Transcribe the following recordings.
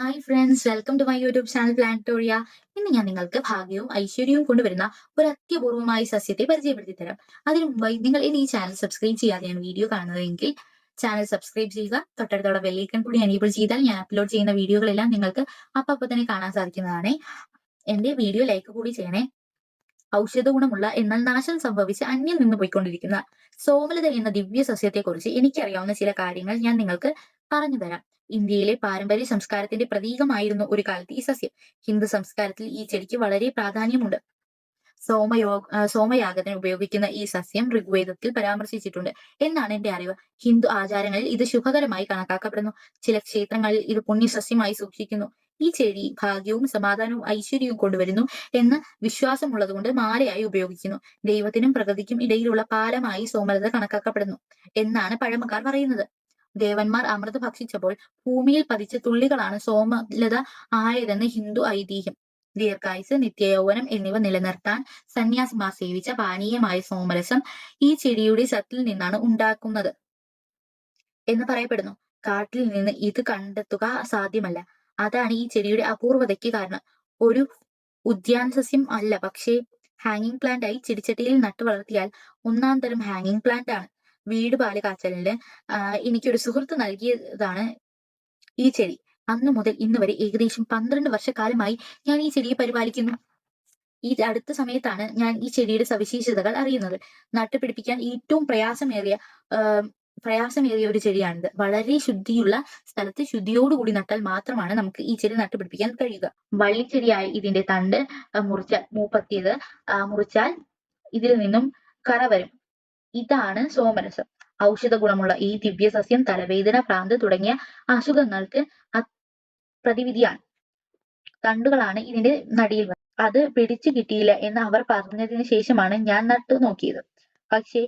Hi friends welcome to my YouTube channel Planetoria ഇന്ന് ഞാൻ നിങ്ങൾക്ക് ഭാഗ്യവും ഐശ്വര്യവും കൊണ്ടുവരുന്ന ഒരു അത്യപൂർവമായ സസ്യത്തെ പരിചയപ്പെടുത്തി തരാം അതിനു മുമ്പായി നിങ്ങൾ ഇനി ഈ ചാനൽ സബ്സ്ക്രൈബ് ചെയ്യാതെയാണ് വീഡിയോ കാണുന്നതെങ്കിൽ ചാനൽ സബ്സ്ക്രൈബ് ചെയ്യുക തൊട്ടടുത്തോടെ ബെല്ലൈക്കൺ കൂടി എനേബിൾ ചെയ്താൽ ഞാൻ അപ്ലോഡ് ചെയ്യുന്ന വീഡിയോകളെല്ലാം നിങ്ങൾക്ക് അപ്പം തന്നെ കാണാൻ സാധിക്കുന്നതാണ്. എന്റെ വീഡിയോ ലൈക്ക് കൂടി ചെയ്യണേ. ഔഷധ ഗുണമുള്ള എന്നാൽ നാശം സംഭവിച്ച് അന്യം നിന്ന് പോയിക്കൊണ്ടിരിക്കുന്ന സോമലത എന്ന ദിവ്യ സസ്യത്തെക്കുറിച്ച് എനിക്കറിയാവുന്ന ചില കാര്യങ്ങൾ ഞാൻ നിങ്ങൾക്ക് പറഞ്ഞു തരാം ഇന്ത്യയിലെ പാരമ്പര്യ സംസ്കാരത്തിന്റെ പ്രതീകമായിരുന്നു ഒരു കാലത്ത് ഈ സസ്യം. ഹിന്ദു സംസ്കാരത്തിൽ ഈ ചെടിക്ക് വളരെ പ്രാധാന്യമുണ്ട്. സോമയോ സോമയാഗത്തിന് ഉപയോഗിക്കുന്ന ഈ സസ്യം ഋഗ്വേദത്തിൽ പരാമർശിച്ചിട്ടുണ്ട്. എന്നാണ് എന്റെ അറിവ്. ഹിന്ദു ആചാരങ്ങളിൽ ഇത് ശുഭകരമായി കണക്കാക്കപ്പെടുന്നു. ചില ക്ഷേത്രങ്ങളിൽ ഇത് പുണ്യസസ്യമായി സൂക്ഷിക്കുന്നു. ഈ ചെടി ഭാഗ്യവും സമാധാനവും ഐശ്വര്യവും കൊണ്ടുവരുന്നു എന്ന് വിശ്വാസമുള്ളതുകൊണ്ട് മാലയായി ഉപയോഗിക്കുന്നു. ദൈവത്തിനും പ്രകൃതിക്കും ഇടയിലുള്ള പാലമായി സോമലത കണക്കാക്കപ്പെടുന്നു എന്നാണ് പഴമക്കാർ പറയുന്നത്. ദേവന്മാർ അമൃത് ഭക്ഷിച്ചപ്പോൾ ഭൂമിയിൽ പതിച്ച തുള്ളികളാണ് സോമലത ആയതെന്ന് ഹിന്ദു ഐതിഹ്യം. ദീർഘായുസ് നിത്യയൗവനം എന്നിവ നിലനിർത്താൻ സന്യാസിമാർ സേവിച്ച പാനീയമായ സോമരസം ഈ ചെടിയുടെ സത്തിൽ നിന്നാണ് ഉണ്ടാക്കുന്നത് എന്ന് പറയപ്പെടുന്നു. കാട്ടിൽ നിന്ന് ഇത് കണ്ടെത്തുക സാധ്യമല്ല അതാണ് ഈ ചെടിയുടെ അപൂർവതയ്ക്ക് കാരണം. ഒരു ഉദ്യാന സസ്യം അല്ല. പക്ഷേ ഹാങ്ങിങ് പ്ലാന്റ് ആയി ചെടിച്ചട്ടിയിൽ നട്ടു വളർത്തിയാൽ ഒന്നാം തരം ഹാങ്ങിങ് പ്ലാന്റ് ആണ്. വീട് പാൽ കാച്ചലിന് എനിക്കൊരു സുഹൃത്ത് നൽകിയതാണ് ഈ ചെടി. അന്ന് മുതൽ ഇന്ന് വരെ ഏകദേശം പന്ത്രണ്ട് വർഷക്കാലമായി ഞാൻ ഈ ചെടിയെ പരിപാലിക്കുന്നു. ഈ അടുത്ത സമയത്താണ് ഞാൻ ഈ ചെടിയുടെ സവിശേഷതകൾ അറിയുന്നത്. നട്ടുപിടിപ്പിക്കാൻ ഏറ്റവും പ്രയാസമേറിയ പ്രയാസമേറിയ ഒരു ചെടിയാണിത്. വളരെ ശുദ്ധിയുള്ള സ്ഥലത്ത് ശുദ്ധിയോടുകൂടി നട്ടാൽ മാത്രമാണ് നമുക്ക് ഈ ചെടി നട്ടുപിടിപ്പിക്കാൻ കഴിയുക. വള്ളിച്ചെടിയായി ഇതിന്റെ തണ്ട് മുറിച്ച മൂപ്പത്തിയത് മുറിച്ചാൽ ഇതിൽ നിന്നും കറ വരും. ഇതാണ് സോമരസം. ഔഷധ ഗുണമുള്ള ഈ ദിവ്യസസ്യം തലവേദന ഭ്രാന്ത് തുടങ്ങിയ അസുഖങ്ങൾക്ക് പ്രതിവിധിയാണ്. തണ്ടുകളാണ് ഇതിന്റെ നടിയിൽ അത് പിടിച്ചു കിട്ടിയില്ല എന്ന് അവർ പറഞ്ഞതിന് ശേഷമാണ് ഞാൻ നട്ടു നോക്കിയത്. പക്ഷേ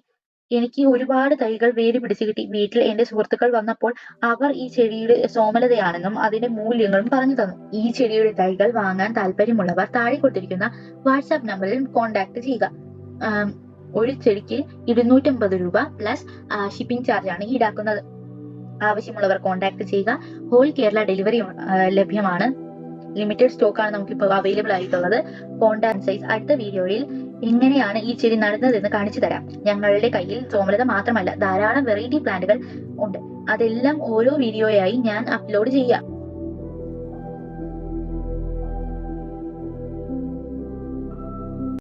എനിക്ക് ഒരുപാട് തൈകൾ വേര് പിടിച്ചു കിട്ടി. വീട്ടിൽ എന്റെ സുഹൃത്തുക്കൾ വന്നപ്പോൾ അവർ ഈ ചെടിയുടെ സോമലതയാണെന്നും അതിന്റെ മൂല്യങ്ങളും പറഞ്ഞു തന്നു. ഈ ചെടിയുടെ തൈകൾ വാങ്ങാൻ താല്പര്യമുള്ളവർ താഴെ കൊടുത്തിരിക്കുന്ന വാട്സാപ്പ് നമ്പറിൽ കോൺടാക്ട് ചെയ്യുക. ഒരു ചെടിക്ക് ഇരുന്നൂറ്റമ്പത് രൂപ പ്ലസ് ഷിപ്പിംഗ് ചാർജ് ആണ് ഈടാക്കുന്നത്. ആവശ്യമുള്ളവർ കോൺടാക്ട് ചെയ്യുക. ഹോൾ കേരള ഡെലിവറി ലഭ്യമാണ്. ലിമിറ്റഡ് നമുക്ക് ഇപ്പോൾ അവൈലബിൾ ആയിട്ടുള്ളത്. കോൺടാക്ട് സൈസ് അടുത്ത വീഡിയോയിൽ എങ്ങനെയാണ് ഈ ചെടി നടുന്നതെന്ന് കാണിച്ചു തരാം. ഞങ്ങളുടെ കയ്യിൽ സോമലത മാത്രമല്ല ധാരാളം വെറൈറ്റി പ്ലാന്റുകൾ ഉണ്ട്. അതെല്ലാം ഓരോ വീഡിയോയായി ഞാൻ അപ്ലോഡ് ചെയ്യാം.